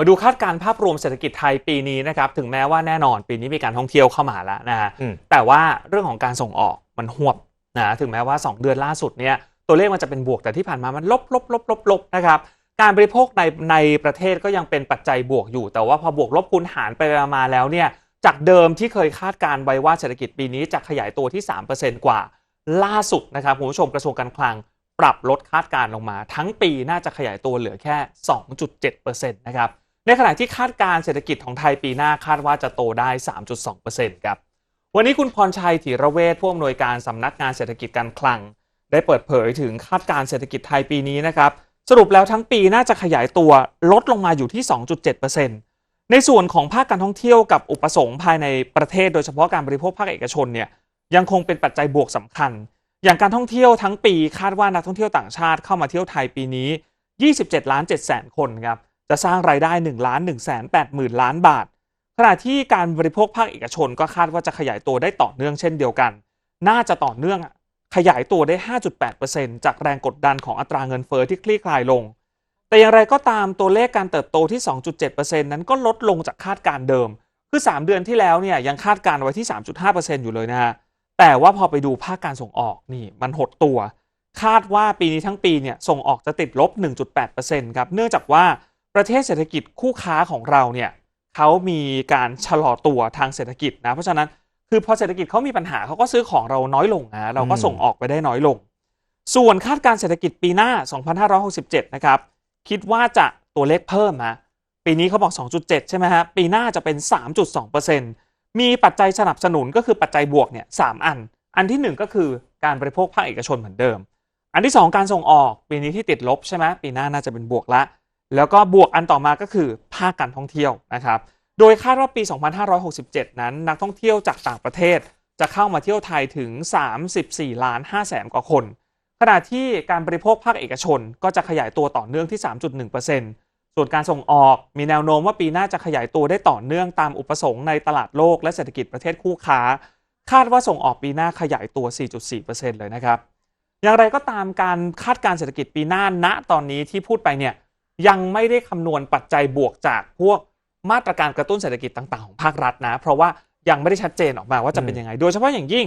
มาดูคาดการณ์ภาพรวมเศรษฐกิจไทยปีนี้นะครับถึงแม้ว่าแน่นอนปีนี้มีการท่องเที่ยวเข้ามาแล้วนะฮะอืม แต่ว่าเรื่องของการส่งออกมันหวบนะถึงแม้ว่า 2 เดือนล่าสุดเนี่ยตัวเลขมันจะเป็นบวกแต่ที่ผ่านมามันลบลบลบลบลบนะครับการบริโภคในในประเทศก็ยังเป็นปัจจัยบวกอยู่ แต่ว่าพอบวกลบคูณหารไปมาแล้วเนี่ยจากเดิมที่เคยคาดการณ์ไว้ว่าเศรษฐกิจปีนี้จะขยายตัวที่3%กว่า ล่าสุดนะครับคุณผู้ชมกระทรวงการคลัง ปรับลดคาดการณ์ลงมา ทั้งปีน่าจะขยายตัวเหลือแค่ 2.7%นะครับ ในขณะที่คาดการเศรษฐกิจของไทยปีหน้าคาดว่าจะโตได้ 3.2%ครับ วันนี้คุณพรชัยธีระเวชผู้อำนวยการสำนักงานเศรษฐกิจการคลัง ได้เปิดเผยถึงคาดการเศรษฐกิจไทยปีนี้นะครับ สรุปแล้วทั้งปีน่าจะขยายตัวลดลงมาอยู่ที่ 2.7%ในส่วนของภาคการท่องเที่ยวกับอุปสงค์ภายในประเทศ โดยเฉพาะการบริโภคภาคเอกชนเนี่ยยังคงเป็นปัจจัยบวกสำคัญ อย่างการท่องเที่ยวทั้งปีคาดว่านักท่องเที่ยวต่างชาติเข้ามาเที่ยวไทยปีนี้ 27 ล้าน7แสนคนครับ จะสร้างรายได้1ล้าน1แสน8หมื่นล้านบาท ขณะที่การบริโภคภาคเอกชนก็คาดว่าจะขยายตัวได้ต่อเนื่องเช่นเดียวกัน น่าจะต่อเนื่องอะขยายตัวได้ 5.8%จากแรงกดดันของอัตราเงินเฟอ้อที่คลี่คลายลง แต่อย่างไรก็ตามตัวเลขการเติบโตที่ 2.7%นั้นก็ลดลงจากคาดการณ์เดิม คือ 3 เดือนที่แล้วเนี่ยยังคาดการณ์ไว้ที่ 3.5%อยู่เลยนะฮะ แต่ว่าพอไปดูภาคการส่งออกนี่มันหดตัว คาดว่าปีนี้ทั้งปีเนี่ยส่งออกจะติดลบ 1.8%ครับ เนื่องจากว่า ประเทศเศรษฐกิจคู่ค้าของเราเนี่ยเขามีการชะลอตัวทางเศรษฐกิจนะเพราะฉะนั้นคือพอเศรษฐกิจเขามีปัญหาเขาก็ซื้อของเราน้อยลงนะเราก็ส่งออกไปได้น้อยลง ส่วนคาดการเศรษฐกิจปีหน้า 2567 นะครับ คิดว่าจะตัวเลขเพิ่มนะปีนี้เขาบอก 2.7 ใช่ไหมฮะปีหน้าจะเป็น 3.2%มีปัจจัยสนับสนุนก็คือปัจจัยบวกเนี่ยสามอัน อันที่ 1 ก็คือการบริโภคภาคเอกชนเหมือนเดิม อันที่ 2 การส่งออก ปีนี้ที่ติดลบใช่ไหมปีหน้าน่าจะเป็นบวกละ แล้วก็บวกอันต่อมาก็คือภาคการท่องเที่ยวนะครับ โดยคาดว่าปี 2567 นั้น นักท่องเที่ยวจากต่างประเทศจะเข้ามาเที่ยวไทยถึง 34 ล้าน5แสนกว่าคน ขณะที่การบริโภคภาคเอกชนก็จะขยายตัวต่อเนื่องที่ 3.1%ส่วนการส่งออกมีแนวโน้มว่าปีหน้าจะขยายตัวได้ต่อเนื่องตามอุปสงค์ในตลาดโลกและเศรษฐกิจประเทศคู่ค้า คาดว่าส่งออกปีหน้าขยายตัว 4.4%เลยนะครับ อย่างไรก็ตามการคาดการเศรษฐกิจปีหน้าณตอนนี้ที่พูดไปเนี่ย ยังไม่ได้คำนวณปัจจัยบวกจากพวกมาตรการกระตุ้นเศรษฐกิจต่างๆของภาครัฐนะ เพราะว่ายังไม่ได้ชัดเจนออกมาว่าจะเป็นยังไง โดยเฉพาะอย่างยิ่ง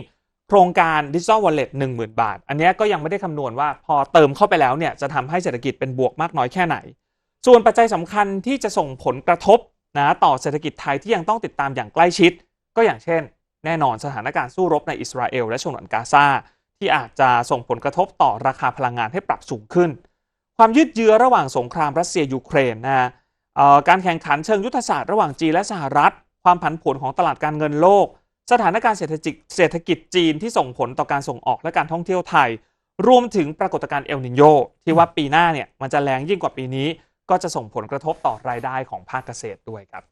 โครงการดิจิ t a ลวอลเล็ตหนึ่งหมื่นบาท อันนี้ก็ยังไม่ได้คำนวณว่าพอเติมเข้าไปแล้วเนี่ยจะทำให้เศรษฐกิจเป็นบวกมากน้อยแค่ไหน ส่วนปัจจัยสำคัญที่จะส่งผลกระทบนะต่อเศรษฐกิจไทยที่ยังต้องติดตามอย่างใกล้ชิด ก็อย่างเช่น แน่นอนสถานการณ์สู้รบในอิสราเอลและฉนวนกาซาที่อาจจะส่งผลกระทบต่อราคาพลังงานให้ปรับสูงขึ้น ความยืดเยื้อระหว่างสงครามรัสเซียยูเครนนะฮะการแข่งขันเชิงยุทธศาสตร์ระหว่างจีนและสหรัฐ ความผันผวนของตลาดการเงินโลก สถานการณ์เศรษฐกิจเศรษฐกิจจีนที่ส่งผลต่อการส่งออกและการท่องเที่ยวไทย รวมถึงปรากฏการณ์เอลนินโยที่ว่าปีหน้าเนี่ยมันจะแรงยิ่งกว่าปีนี้ ก็จะส่งผลกระทบต่อรายได้ของภาคเกษตรด้วยครับ